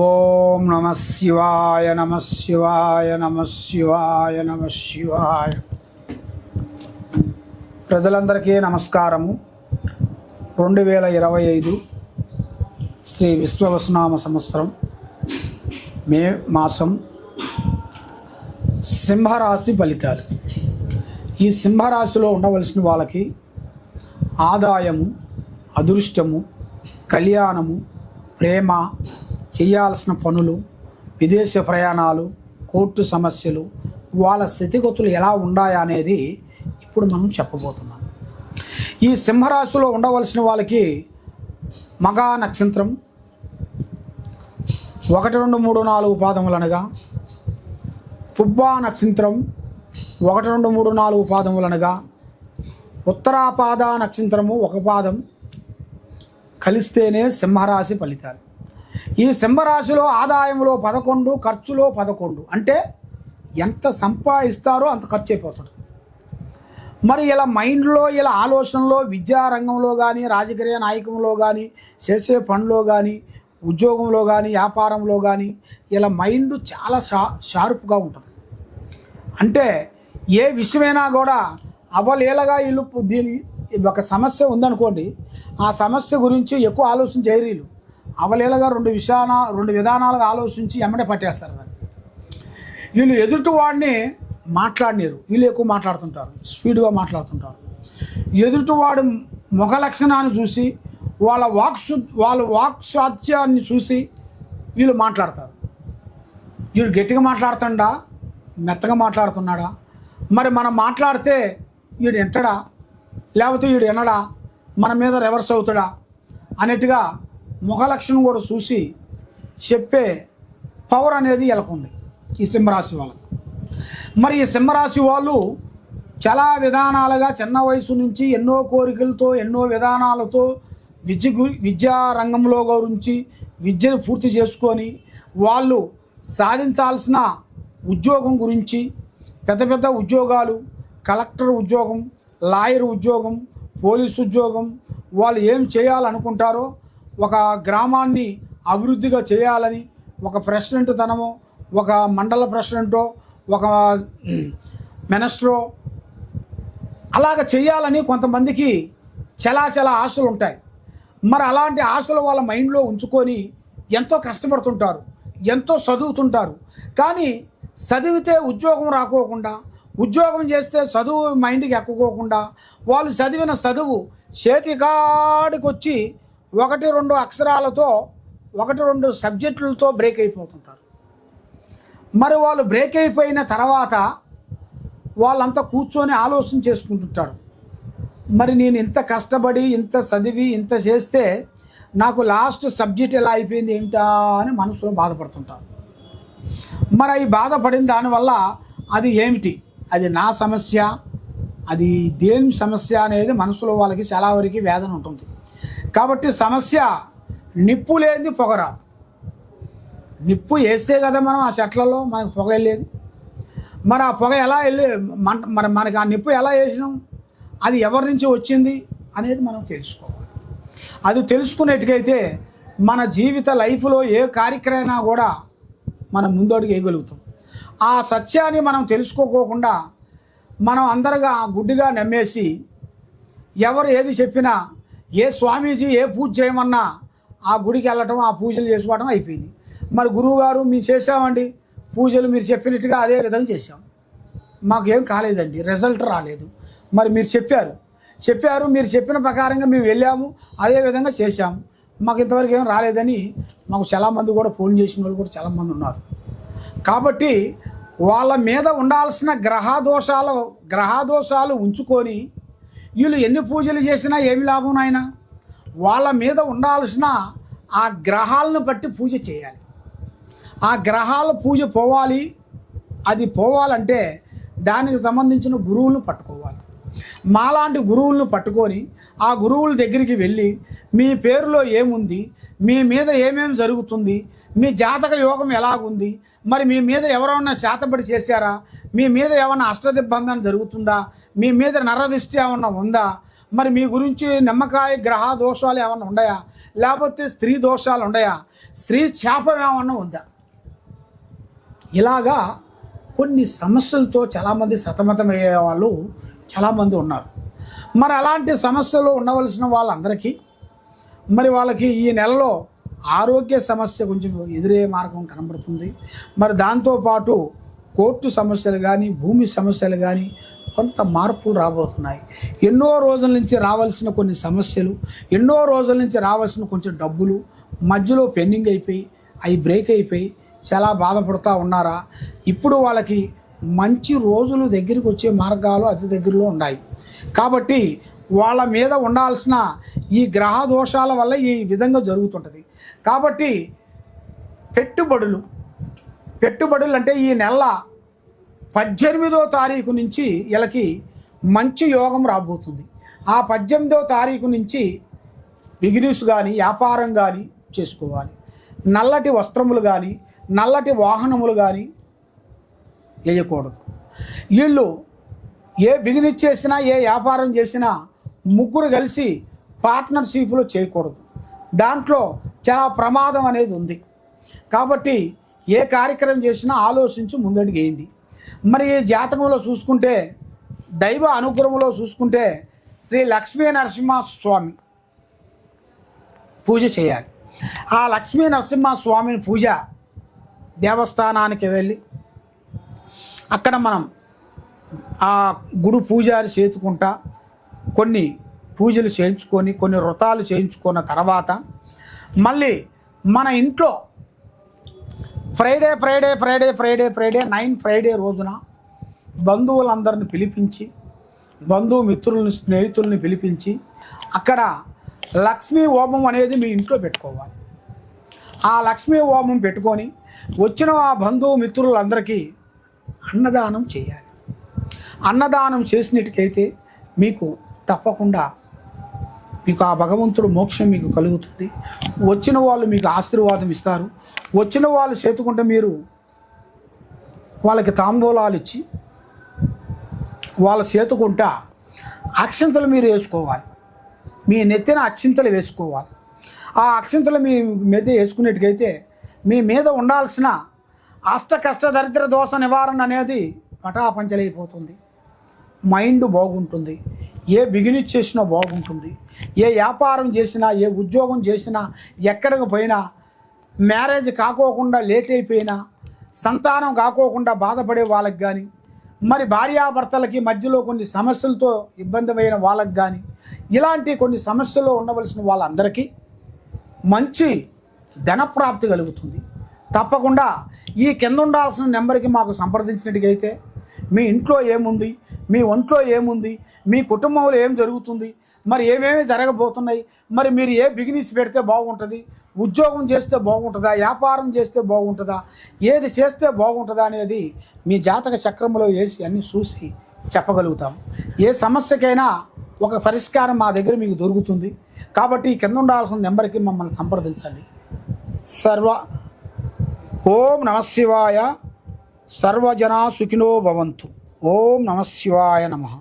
ఓం నమ శివాయ నమ శివాయ నమ శివాయ నమ శివాయ. ప్రజలందరికీ నమస్కారము. రెండు వేల ఇరవై ఐదు శ్రీ విశ్వవసునామ సంవత్సరం మే మాసం సింహరాశి ఫలితాలు. ఈ సింహరాశిలో ఉండవలసిన వాళ్ళకి ఆదాయము అదృష్టము కళ్యాణము ప్రేమ చేయాల్సిన పనులు విదేశ ప్రయాణాలు కోర్టు సమస్యలు వాళ్ళ స్థితిగతులు ఎలా ఉన్నాయా అనేది ఇప్పుడు మనం చెప్పబోతున్నాం. ఈ సింహరాశిలో ఉండవలసిన వాళ్ళకి మగా నక్షత్రం ఒకటి రెండు మూడు నాలుగు పాదములు అనగా పుబ్బా నక్షత్రం ఒకటి రెండు మూడు నాలుగు పాదములు అనగా ఉత్తరాపాద నక్షత్రము ఒక పాదం కలిస్తేనే సింహరాశి ఫలితాలు. ఈ సింహరాశిలో ఆదాయంలో పదకొండు ఖర్చులో పదకొండు. అంటే ఎంత సంపాదిస్తారో అంత ఖర్చు అయిపోతాడు మరి ఇలా మైండ్లో ఇలా ఆలోచనలో విద్యారంగంలో కానీ రాజకీయ నాయకంలో కానీ చేసే పనిలో కానీ ఉద్యోగంలో కానీ వ్యాపారంలో కానీ ఇలా మైండ్ చాలా షా షార్ప్గా ఉంటుంది. అంటే ఏ విషయమైనా కూడా అవలీలగా వీళ్ళు దీని ఒక సమస్య ఉందనుకోండి ఆ సమస్య గురించి ఎక్కువ ఆలోచన చేయరు అవలీలగా రెండు విషయాన రెండు విధానాలుగా ఆలోచించి ఎమ్మడే పట్టేస్తారు దాన్ని. వీళ్ళు ఎదుటి వాడిని మాట్లాడినారు. వీళ్ళు ఎక్కువ మాట్లాడుతుంటారు. స్పీడ్గా మాట్లాడుతుంటారు. ఎదుటివాడు ముఖ లక్షణాన్ని చూసి వాళ్ళ వాక్ వాళ్ళ వాక్ సాధ్యాన్ని చూసి వీళ్ళు మాట్లాడతారు. వీడు గట్టిగా మాట్లాడుతుండా? మెత్తగా మాట్లాడుతున్నాడా? మరి మనం మాట్లాడితే వీడు వింటడా? లేకపోతే వీడు వినడా? మన మీద రివర్స్ అవుతాడా? అన్నట్టుగా ముఖలక్షణం కూడా చూసి చెప్పే పవర్ అనేది ఎలకుంది ఈ సింహరాశి వాళ్ళకు. మరి ఈ సింహరాశి వాళ్ళు చాలా విధానాలుగా చిన్న వయసు నుంచి ఎన్నో కోరికలతో ఎన్నో విధానాలతో విద్య విద్యా రంగంలో గురించి విద్యను పూర్తి చేసుకొని వాళ్ళు సాధించాల్సిన ఉద్యోగం గురించి పెద్ద పెద్ద ఉద్యోగాలు కలెక్టర్ ఉద్యోగం లాయర్ ఉద్యోగం పోలీసు ఉద్యోగం వాళ్ళు ఏం చేయాలనుకుంటారో ఒక గ్రామాన్ని అభివృద్ధిగా చేయాలని ఒక ప్రెసిడెంట్ తనమో ఒక మండల ప్రెసిడెంటో ఒక మినిస్టరో అలాగ చేయాలని కొంతమందికి చాలా ఆశలు ఉంటాయి. మరి అలాంటి ఆశలు వాళ్ళ మైండ్లో ఉంచుకొని ఎంతో కష్టపడుతుంటారు ఎంతో చదువుతుంటారు. కానీ చదివితే ఉద్యోగం రాకోకుండా ఉద్యోగం చేస్తే చదువు మైండ్కి ఎక్కుకోకుండా వాళ్ళు చదివిన చదువు చేతికాడికి వచ్చి ఒకటి రెండు అక్షరాలతో ఒకటి రెండు సబ్జెక్టులతో బ్రేక్ అయిపోతుంటారు. మరి వాళ్ళు బ్రేక్ అయిపోయిన తర్వాత వాళ్ళంతా కూర్చొని ఆలోచన చేసుకుంటుంటారు. మరి నేను ఇంత కష్టపడి ఇంత చదివి ఇంత చేస్తే నాకు లాస్ట్ సబ్జెక్ట్ ఎలా అయిపోయింది ఏంటా అని మనసులో బాధపడుతుంటారు. మరి అవి బాధపడిన దానివల్ల అది ఏమిటి? అది నా సమస్య అది దేని సమస్య అనేది మనసులో వాళ్ళకి చాలా వరకు వేదన ఉంటుంది. కాబట్టి సమస్య నిప్పు లేనిది పొగరాదు నిప్పు వేస్తే కదా మనం ఆ చెట్లలో మనకు పొగ వెళ్ళేది. మరి ఆ పొగ ఎలా వెళ్ళి మంట మరి మనకి ఆ నిప్పు ఎలా వేసినాం అది ఎవరి నుంచి వచ్చింది అనేది మనం తెలుసుకోవాలి. అది తెలుసుకునేట్టుకైతే మన జీవిత లైఫ్లో ఏ కార్యక్రమైనా కూడా మనం ముందడుగు వేయగలుగుతాం. ఆ సత్యాన్ని మనం తెలుసుకోకోకుండా మనం అందరుగా గుడ్డిగా నమ్మేసి ఎవరు ఏది చెప్పినా ఏ స్వామీజీ ఏ పూజ చేయమన్నా ఆ గుడికి వెళ్ళటం ఆ పూజలు చేసుకోవటం అయిపోయింది. మరి గురువుగారు మేము చేసామండి పూజలు మీరు చెప్పినట్టుగా అదే విధంగా చేసాం మాకేం కాలేదండి రిజల్ట్ రాలేదు. మరి మీరు చెప్పారు. చెప్పారు మీరు చెప్పిన ప్రకారంగా మేము వెళ్ళాము అదే విధంగా చేశాము మాకు ఇంతవరకు ఏం రాలేదని మాకు చాలామంది కూడా ఫోన్ చేసిన వాళ్ళు కూడా చాలామంది ఉన్నారు. కాబట్టి వాళ్ళ మీద ఉండాల్సిన గ్రహదోషాలు గ్రహదోషాలు ఉంచుకొని వీళ్ళు ఎన్ని పూజలు చేసినా ఏమి లాభం నాయన? వాళ్ళ మీద ఉండాల్సిన ఆ గ్రహాలను బట్టి పూజ చేయాలి. ఆ గ్రహాల పూజ పోవాలి. అది పోవాలంటే దానికి సంబంధించిన గురువులను పట్టుకోవాలి. మాలాంటి గురువులను పట్టుకొని ఆ గురువుల దగ్గరికి వెళ్ళి మీ పేరులో ఏముంది? మీ మీద ఏమేమి జరుగుతుంది? మీ జాతక యోగం ఎలాగుంది? మరి మీ మీద ఎవరైనా శాతపడి చేశారా? మీ మీద ఏమైనా అష్టదిబ్బందన జరుగుతుందా? మీ మీద నరదిష్టి ఏమన్నా ఉందా? మరి మీ గురించి నిమ్మకాయ గ్రహ దోషాలు ఏమన్నా ఉన్నాయా లేకపోతే స్త్రీ దోషాలు ఉన్నాయా స్త్రీ శాపం ఏమన్నా ఉందా? ఇలాగా కొన్ని సమస్యలతో చాలామంది సతమతమయ్యే వాళ్ళు చాలామంది ఉన్నారు. మరి అలాంటి సమస్యలు ఉండవలసిన వాళ్ళందరికీ మరి వాళ్ళకి ఈ నెలలో ఆరోగ్య సమస్య కొంచెం ఎదురే మార్గం కనబడుతుంది. మరి దాంతోపాటు కోర్టు సమస్యలు కానీ భూమి సమస్యలు కానీ కొంత మార్పులు రాబోతున్నాయి. ఎన్నో రోజుల నుంచి రావాల్సిన కొన్ని సమస్యలు ఎన్నో రోజుల నుంచి రావాల్సిన కొంచెం డబ్బులు మధ్యలో పెండింగ్ అయిపోయి అవి బ్రేక్ అయిపోయి చాలా బాధపడుతూ ఉన్నారా? ఇప్పుడు వాళ్ళకి మంచి రోజులు దగ్గరికి వచ్చే మార్గాలు అతి దగ్గరలో ఉన్నాయి. కాబట్టి వాళ్ళ మీద ఉండాల్సిన ఈ గ్రహ దోషాల వల్ల ఈ విధంగా జరుగుతుంటుంది. కాబట్టి పెట్టుబడులు పెట్టుబడులు అంటే ఈ నెల పద్దెనిమిదో తారీఖు నుంచి వీళ్ళకి మంచి యోగం రాబోతుంది. ఆ పద్దెనిమిదో తారీఖు నుంచి బిజినెస్ కానీ వ్యాపారం కానీ చేసుకోవాలి. నల్లటి వస్త్రములు కానీ నల్లటి వాహనములు కానీ వేయకూడదు. వీళ్ళు ఏ బిజినెస్ చేసినా ఏ వ్యాపారం చేసినా ముగ్గురు కలిసి పార్ట్నర్షిప్లో చేయకూడదు. దాంట్లో చాలా ప్రమాదం అనేది ఉంది. కాబట్టి ఏ కార్యక్రమం చేసినా ఆలోచించి ముందడుగు వేయండి. మరి ఈ జాతకంలో చూసుకుంటే దైవ అనుగ్రహంలో చూసుకుంటే శ్రీ లక్ష్మీ నరసింహ స్వామి పూజ చేయాలి. ఆ లక్ష్మీ నరసింహ స్వామిని పూజ దేవస్థానానికి వెళ్ళి అక్కడ మనం ఆ గుడి పూజారి చేతుకుంటా కొన్ని పూజలు చేయించుకొని కొన్ని వ్రతాలు చేయించుకున్న తర్వాత మళ్ళీ మన ఇంట్లో Friday Friday Friday Friday Friday nine Friday రోజున బంధువులందరిని పిలిపించి బంధుమిత్రుల్ని స్నేహితుల్ని పిలిపించి అక్కడ లక్ష్మీ హోమం అనేది మీ ఇంట్లో పెట్టుకోవాలి. ఆ లక్ష్మీ హోమం పెట్టుకొని వచ్చిన ఆ బంధుమిత్రులందరికీ అన్నదానం చేయాలి. అన్నదానం చేసినట్టుకైతే మీకు తప్పకుండా మీకు ఆ భగవంతుడు మోక్షం మీకు కలుగుతుంది. వచ్చిన వాళ్ళు మీకు ఆశీర్వాదం ఇస్తారు. వచ్చిన వాళ్ళు చేతుకుంటే మీరు వాళ్ళకి తాంబూలాలు ఇచ్చి వాళ్ళ చేతుకుంటా అక్షంతలు మీరు వేసుకోవాలి. మీ నెత్తిన అక్షింతలు వేసుకోవాలి. ఆ అక్షింతలు మీ మీద వేసుకునేట్టుకైతే మీ మీద ఉండాల్సిన అష్ట కష్ట దరిద్ర దోష నివారణ అనేది పటాపంచలైపోతుంది. మైండ్ బాగుంటుంది. ఏ బిగినెస్ చేసినా బాగుంటుంది. ఏ వ్యాపారం చేసినా ఏ ఉద్యోగం చేసినా ఎక్కడికి పోయినా మ్యారేజ్ కాకోకుండా లేట్ అయిపోయినా సంతానం కాకోకుండా బాధపడే వాళ్ళకి కానీ మరి భార్యాభర్తలకి మధ్యలో కొన్ని సమస్యలతో ఇబ్బందిమైన వాళ్ళకి కానీ ఇలాంటి కొన్ని సమస్యల్లో ఉండవలసిన వాళ్ళందరికీ మంచి ధనప్రాప్తి కలుగుతుంది. తప్పకుండా ఈ కింద ఉండాల్సిన నెంబర్కి మాకు సంప్రదించినట్టుగైతే మీ ఇంట్లో ఏముంది మీ ఒంట్లో ఏముంది మీ కుటుంబంలో ఏం జరుగుతుంది మరి ఏమేమి జరగబోతున్నాయి? మరి మీరు ఏ బిజినెస్ పెడితే బాగుంటుంది? ఉద్యోగం చేస్తే బాగుంటుందా? వ్యాపారం చేస్తే బాగుంటుందా? ఏది చేస్తే బాగుంటుందా అనేది మీ జాతక చక్రంలో వేసి అన్నీ చూసి చెప్పగలుగుతాం. ఏ సమస్యకైనా ఒక పరిష్కారం మా దగ్గర మీకు దొరుకుతుంది. కాబట్టి కింద ఉండాల్సిన నెంబర్కి మమ్మల్ని సంప్రదించండి. సర్వ ఓం నమశివాయ సర్వజనా సుఖినో భవంతు. ఓం నమశివాయ నమః.